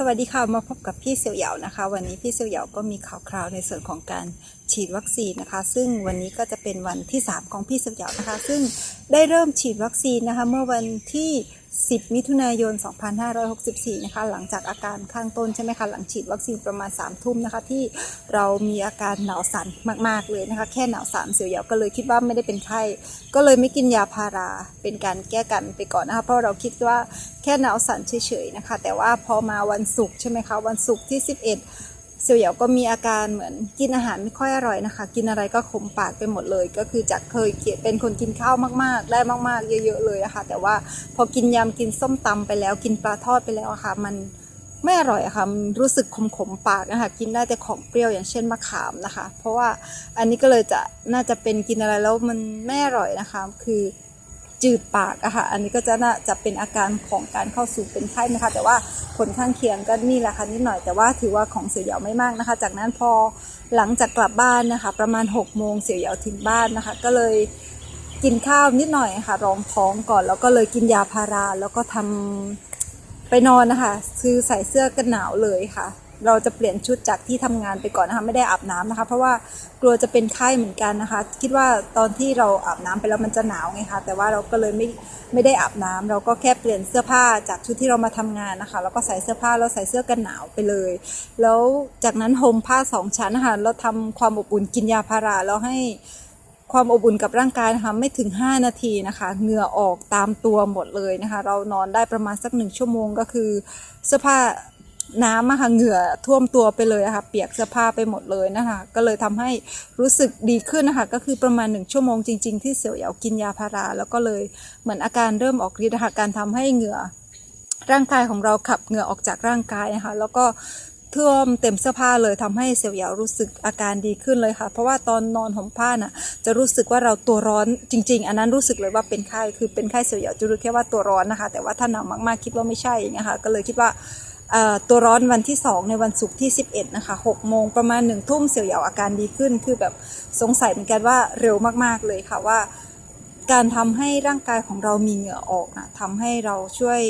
สวัสดีค่ะมาพบกับพี่เสี่ยวเหยานะคะ วันนี้พี่เสี่ยวเหยาก็มีข่าวคราวในส่วนของการฉีดวัคซีนนะคะ ซึ่งวันนี้ก็จะเป็นวันที่ 3 ของพี่เสี่ยวเหยานะคะ ซึ่งได้เริ่มฉีดวัคซีนนะคะ เมื่อวันที่ 10 มิถุนายน 2564 นะคะ หลังจากอาการข้างต้นใช่ไหมคะ หลังฉีดวัคซีนประมาณ 3 ทุ่มนะคะ ที่เรามีอาการหนาวสั่นมาก ๆ เลยนะคะ แค่หนาวสั่นเสียวเยาก็เลยคิดว่าไม่ได้เป็นไข้ ก็เลยไม่กินยาพารา เป็นการแก้กันไปก่อนนะคะ เพราะเราคิดว่าแค่หนาวสั่นเฉยๆนะคะ แต่ว่าพอมาวันศุกร์ใช่ไหมคะ วันศุกร์ที่ 11 เสี่ยวเหยาก็มีอาการเหมือนกินอาหารไม่ค่อยอร่อยนะคะ กินอะไรก็ขมปากไปหมดเลย ก็คือจากเคยเป็นคนกินข้าวมากๆ ได้มากๆ เยอะๆเลยอะค่ะแต่ว่าพอกินยำกินส้มตำไปแล้ว กินปลาทอดไปแล้วอะค่ะมันไม่อร่อยอะค่ะมันรู้สึกขมๆปากนะคะกินได้แต่ของเปรี้ยวอย่างเช่นมะขามนะคะ เพราะว่าอันนี้ก็เลยจะน่าจะเป็นกินอะไรแล้วมันไม่อร่อยนะคะ คือ จืดปากอะค่ะ อันนี้ก็จะน่าจะเป็นอาการของการเข้าสู่เป็นไข้นะคะ แต่ว่าผลข้างเคียงก็นี่แหละค่ะนิดหน่อย แต่ว่าถือว่าของเสี่ยวเหยาไม่มากนะคะ จากนั้นพอหลังจากกลับบ้านนะคะ ประมาณ6กโมงเสี่ยวเหยาถึงบ้านนะคะ ก็เลยกินข้าวนิดหน่อยค่ะ รองท้องก่อน แล้วก็เลยกินยาพาราแล้วก็ทำไปนอนนะคะ คือใส่เสื้อกันหนาวเลยค่ะ เราจะเปลี่ยนชุดจากที่ทำงานไปก่อนนะคะไม่ได้อาบน้ำนะคะ เพราะว่ากลัวจะเป็นไข้เหมือนกันนะคะ คิดว่าตอนที่เราอาบน้ำไปแล้วมันจะหนาวไงคะแต่ว่าเราก็เลยไม่ไม่ได้อาบน้ำเราก็แค่เปลี่ยนเสื้อผ้าจากชุดที่เรามาทำงานนะคะ แล้วก็ใส่เสื้อผ้าแล้วใส่เสื้อกันหนาวไปเลย แล้วจากนั้นห่มผ้าสองชั้นนะคะแล้วทำความอบอุ่นกินยาพาราแล้วให้ความอบอุ่นกับร่างกายนะคะไม่ถึง 5 นาทีนะคะเหงื่อออกตามตัวหมดเลยนะคะ เรานอนได้ประมาณสักหนึ่งชั่วโมงก็คือเสื้อผ้า น้ำอะค่ะเหงื่อท่วมตัวไปเลยนะคะเปียกเสื้อผ้าไปหมดเลยนะคะก็เลยทำให้รู้สึกดีขึ้นนะคะก็คือประมาณหนึ่งชั่วโมงจริง ๆ ที่เสี่ยวเหยากินยาพารา แล้วก็เลยเหมือนอาการเริ่มออกฤทธิ์นะคะการทำให้เหงื่อร่างกายของเราขับเหงื่อออกจากร่างกายนะคะแล้วก็ท่วมเต็มเสื้อผ้าเลยทำให้เสี่ยวเหยารู้สึกอาการดีขึ้นเลยค่ะ เพราะว่าตอนนอนห่มผ้าน่ะจะรู้สึกว่าเราตัวร้อนจริง ๆ อันนั้นรู้สึกเลยว่าเป็นไข้คือเป็นไข้เสี่ยวเหยาจะรู้แค่ว่าตัวร้อนนะคะ แต่ว่าถ้าหนาวมากๆคิดว่าไม่ใช่นะคะก็เลยคิดว่า ตัวร้อนวันที่ 2 ในวันศุกร์ที่ 11 นะคะ6โมงประมาณ1ทุ่มเสี่ยวเหยาอาการดีขึ้น คือแบบสงสัยเหมือนกันว่าเร็วมาก ๆ เลยค่ะว่า การทำให้ร่างกายของเรามีเหงื่อออกนะทำให้เราช่วย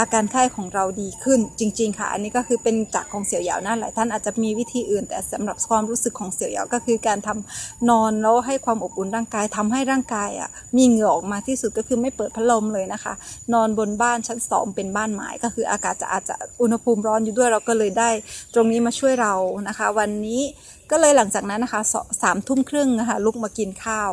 อาการไข้ของเราดีขึ้นจริง ๆ ค่ะ อันนี้ก็คือเป็นจากของเสี่ยวหยาวนะหลายท่านอาจจะมีวิธีอื่น แต่สำหรับความรู้สึกของเสี่ยวหยาวก็คือการทำนอนแล้วให้ความอบอุ่นร่างกายทำให้ร่างกายอะมีเหงื่อออกมาที่สุดก็คือไม่เปิดพัดลมเลยนะคะ นอนบนบ้านชั้นสองเป็นบ้านไม้ก็คืออากาศจะอาจจะอุณหภูมิร้อนอยู่ด้วยเราก็เลยได้ ตรงนี้มาช่วยเรานะคะ วันนี้ก็เลยหลังจากนั้นนะคะสามทุ่มครึ่งนะคะลุกมากินข้าว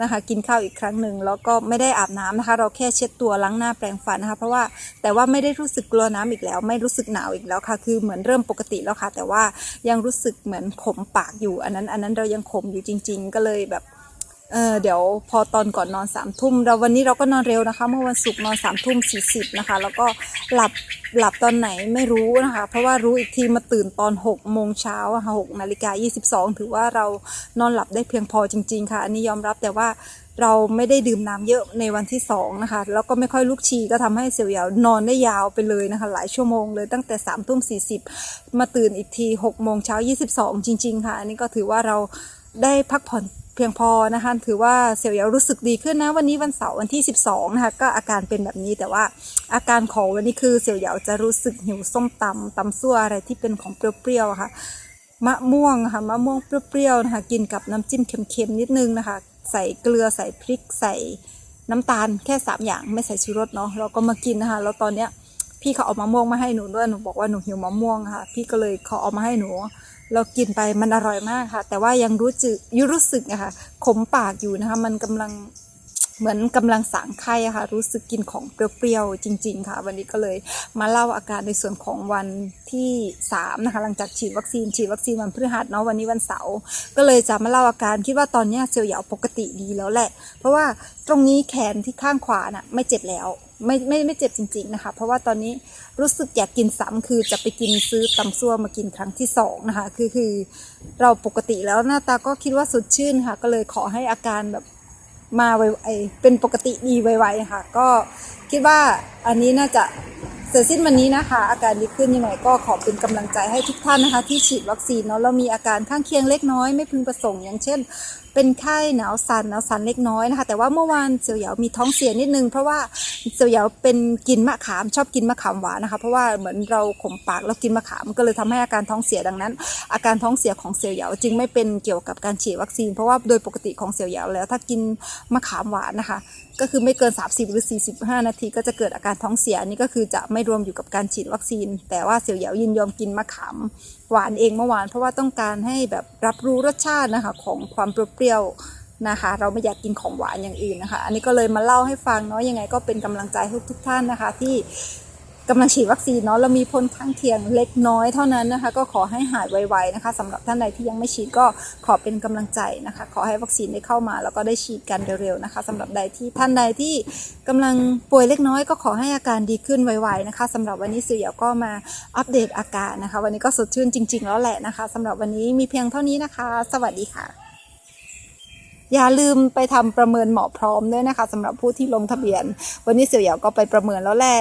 นะคะ กินข้าวอีกครั้งหนึ่งแล้วก็ไม่ได้อาบน้ำนะคะ เราแค่เช็ดตัวล้างหน้าแปรงฟันนะคะ เพราะว่าแต่ว่าไม่ได้รู้สึกกลัวน้ำอีกแล้ว ไม่รู้สึกหนาวอีกแล้วค่ะ คือเหมือนเริ่มปกติแล้วค่ะ แต่ว่ายังรู้สึกเหมือนขมปากอยู่ อันนั้น อันนั้นเรายังขมอยู่จริง ๆ ก็เลยแบบ เออเดี๋ยวพอตอนก่อนนอนสามทุ่มเราวันนี้เราก็นอนเร็วนะคะ เมื่อวันศุกร์นอนสามทุ่มสี่สิบนะคะ แล้วก็หลับหลับตอนไหนไม่รู้นะคะ เพราะว่ารู้อีกทีมาตื่นตอนหกโมงเช้าค่ะหกนาฬิกายี่สิบสองถือว่าเรานอนหลับได้เพียงพอจริง ๆ ค่ะ อันนี้ยอมรับแต่ว่าเราไม่ได้ดื่มน้ำเยอะในวันที่สองนะคะ แล้วก็ไม่ค่อยลุกชีก็ทำให้เสี่ยวยาวนอนได้ยาวไปเลยนะคะ หลายชั่วโมงเลยตั้งแต่สามทุ่มสี่สิบมาตื่นอีกทีหกโมงเช้ายี่สิบสองจริง ๆ ค่ะ อันนี้ก็ถือว่าเราได้พักผ่อน เพียงพอนะคะ ถือว่าเสี่ยวเหยารู้สึกดีขึ้นนะ วันนี้วันเสาร์วันที่ 12 นะคะ ก็อาการเป็นแบบนี้แต่ว่าอาการของวันนี้คือเสี่ยวเหยาจะรู้สึกหิวส้มตำตำซั่วอะไรที่เป็นของเปรี้ยวๆค่ะมะม่วงค่ะมะม่วงเปรี้ยวๆนะคะ กินกับน้ำจิ้มเค็มๆนิดนึงนะคะ ใส่เกลือใส่พริกใส่น้ำตาลแค่สามอย่างไม่ใส่ชูรสเนาะเราก็มากินนะคะแล้วตอนเนี้ยพี่เขาเอามะม่วงมาให้หนูด้วยหนูบอกว่าหนูหิวมะม่วงค่ะ พี่ก็เลยเขาเอามาให้หนู เรากินไปมันอร่อยมากค่ะ แต่ว่ายังรู้จึยุรู้สึกอะค่ะขมปากอยู่นะคะ มันกำลังเหมือนกำลังสางไข้อะค่ะ รู้สึกกินของเปรี้ยวๆจริง ๆ ค่ะ วันนี้ก็เลยมาเล่าอาการในส่วนของวันที่3นะคะหลังจากฉีดวัคซีนฉีดวัคซีนวันพฤหัสเนาะวันนี้วันเสาร์ก็เลยจะมาเล่าอาการคิดว่าตอนนี้เซลล์เหยาปกติดีแล้วแหละ เพราะว่าตรงนี้แขนที่ข้างขวาน่ะไม่เจ็บแล้ว ไม่ไม่ไม่เจ็บจริง ๆนะคะ เพราะว่าตอนนี้รู้สึกอยากกินซ้ำคือจะไปกินซื้อตำซั่วมากินครั้งที่สองนะคะ คือคือเราปกติแล้วหน้าตาก็คิดว่าสดชื่นค่ะ ก็เลยขอให้อาการแบบมาไวๆเป็นปกติดีไวๆค่ะ ก็คิดว่าอันนี้น่าจะเสร็จสิ้นวันนี้นะคะ อาการดีขึ้นยังไงก็ขอเป็นกำลังใจให้ทุกท่านนะคะ ที่ฉีดวัคซีนเนาะเรามีอาการข้างเคียงเล็กน้อย ไม่พึงประสงค์อย่างเช่น เป็นไข้หนาวสันหนาวสันเล็กน้อยนะคะ แต่ว่าเมื่อวานเสี่ยวเหยามีท้องเสียนิดนึงเพราะว่า เสี่ยวเหยาเป็นกินมะขามชอบกินมะขามหวานนะคะ เพราะว่าเหมือนเราขมปากแล้วกินมะขามก็เลยทำให้อาการท้องเสียดังนั้น อาการท้องเสียของเสี่ยวเหยาจึงไม่เป็นเกี่ยวกับการฉีดวัคซีน เพราะว่าโดยปกติของเสี่ยวเหยาแล้วถ้ากินมะขามหวานนะคะ ก็คือไม่เกิน 30 หรือ 45 นาที ก็จะเกิดอาการท้องเสียนนี้ก็คือจะไม่รวมอยู่กับการฉีดวัคซีน แต่ว่าเสี่ยวเหยายินยอมกินมะขามหวานเองเมื่อวาน เพราะว่าต้องการให้แบบรับรู้รสชาตินะคะของความเปรี้ยว นะคะ เราไม่อยากกินของหวานอย่างอื่นนะคะ อันนี้ก็เลยมาเล่าให้ฟังเนาะยังไงก็เป็นกำลังใจให้ทุกท่านนะคะ ที่กำลังฉีดวัคซีนเนาะเรามีผลข้างเคียงเล็กน้อยเท่านั้นนะคะ ก็ขอให้หายไวๆนะคะสำหรับท่านใดที่ยังไม่ฉีดก็ขอเป็นกำลังใจนะคะ ขอให้วัคซีนได้เข้ามา แล้วก็ได้ฉีดกันเร็วๆนะคะสำหรับใดที่ท่านใดที่กำลังป่วยเล็กน้อย ก็ขอให้อาการดีขึ้นไวๆนะคะสำหรับวันนี้สื่อยก็มาอัปเดตอาการนะคะ วันนี้ก็สดชื่นจริง ๆ แล้วแหละนะคะสำหรับวันนี้มีเพียงเท่านี้นะคะ สวัสดีค่ะ อย่าลืมไปทำประเมินหมอพร้อมด้วยนะคะสำหรับผู้ที่ลงทะเบียน วันนี้เสี่ยวเหยาก็ไปประเมินแล้วแหละ